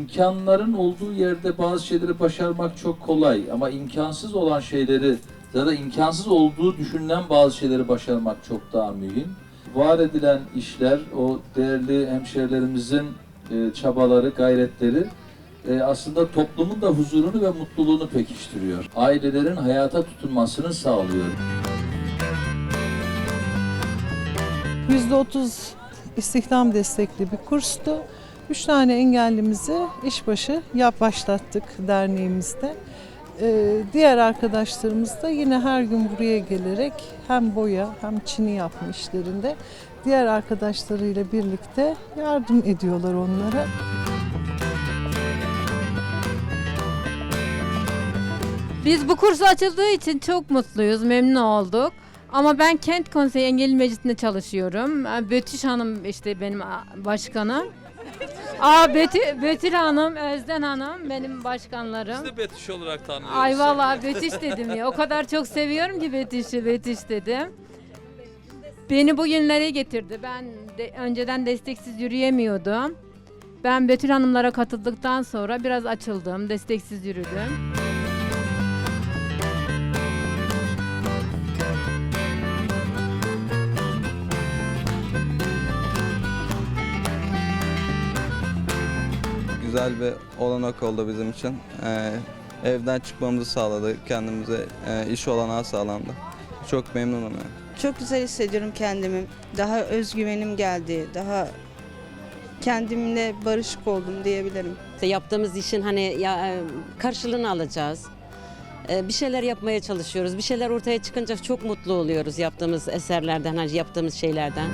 imkanların olduğu yerde bazı şeyleri başarmak çok kolay ama imkansız olan şeyleri ya da imkansız olduğu düşünülen bazı şeyleri başarmak çok daha mühim. Var edilen işler, o değerli hemşehrilerimizin e, çabaları, gayretleri e, aslında toplumun da huzurunu ve mutluluğunu pekiştiriyor. Ailelerin hayata tutunmasını sağlıyor. %30 istihdam destekli bir kurstu. Üç tane engellimizi işbaşı yap başlattık derneğimizde. Ee, diğer arkadaşlarımız da yine her gün buraya gelerek hem boya hem çini yapma işlerinde diğer arkadaşlarıyla birlikte yardım ediyorlar onlara. Biz bu kurs açıldığı için çok mutluyuz, memnun olduk. Ama ben Kent Konseyi Engelli Meclisi'nde çalışıyorum. Ee, Betüş Hanım işte benim başkanım. Aa Betü, Betül Hanım, Özden Hanım benim başkanlarım. Biz de Betüş olarak tanıyoruz. Ay vallahi Betüş dedim ya. O kadar çok seviyorum ki Betüş'ü, Betüş dedim. Beni bugünlere getirdi. Ben de, önceden desteksiz yürüyemiyordum. Ben Betül Hanımlara katıldıktan sonra biraz açıldım, desteksiz yürüdüm. Güzel bir olanak oldu bizim için. Ee, evden çıkmamızı sağladı, kendimize e, iş olanağı sağlandı. Çok memnunum yani. Çok güzel hissediyorum kendimi. Daha özgüvenim geldi. Daha kendimle barışık oldum diyebilirim. İşte yaptığımız işin hani ya, e, karşılığını alacağız. E, Bir şeyler yapmaya çalışıyoruz. Bir şeyler ortaya çıkınca çok mutlu oluyoruz yaptığımız eserlerden, hani yaptığımız şeylerden.